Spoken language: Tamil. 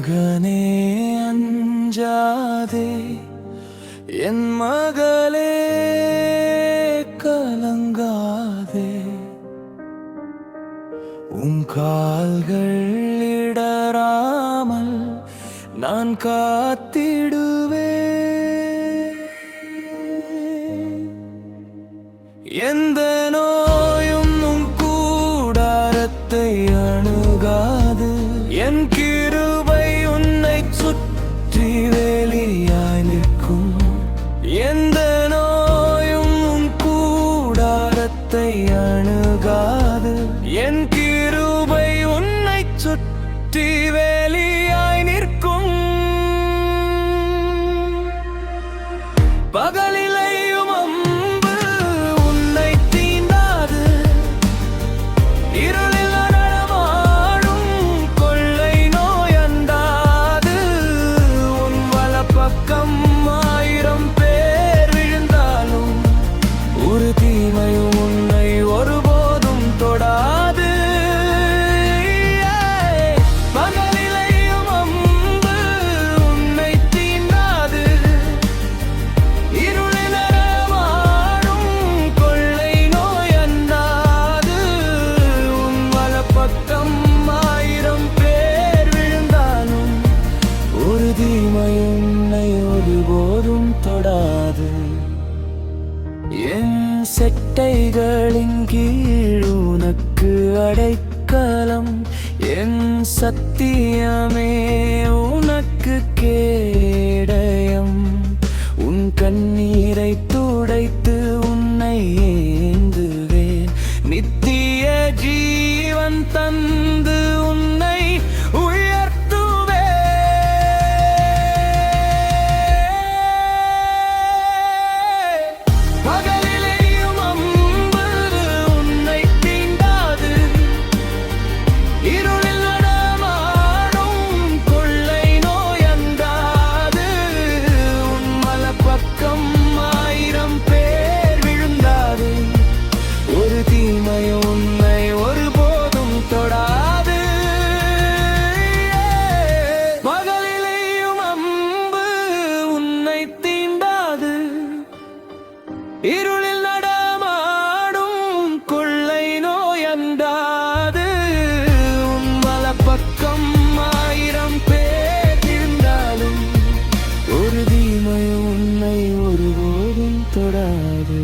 மகனே அஞ்சாதே என் மகளே கலங்காதே. உன் கால்கள் இடராமல் நான் காத்திடுவே எந்த நோயும் உன் கூடாரத்தை அணு அணு செட்டைகளின் கீழ் உனக்கு அடைக்கலம். என் சத்தியமே உனக்கு கேடயம். உன் கண்ணீரை துடைத்து உன்னை ஏந்துவேன். நித்திய ஜீவன் தன் തൊടാതെ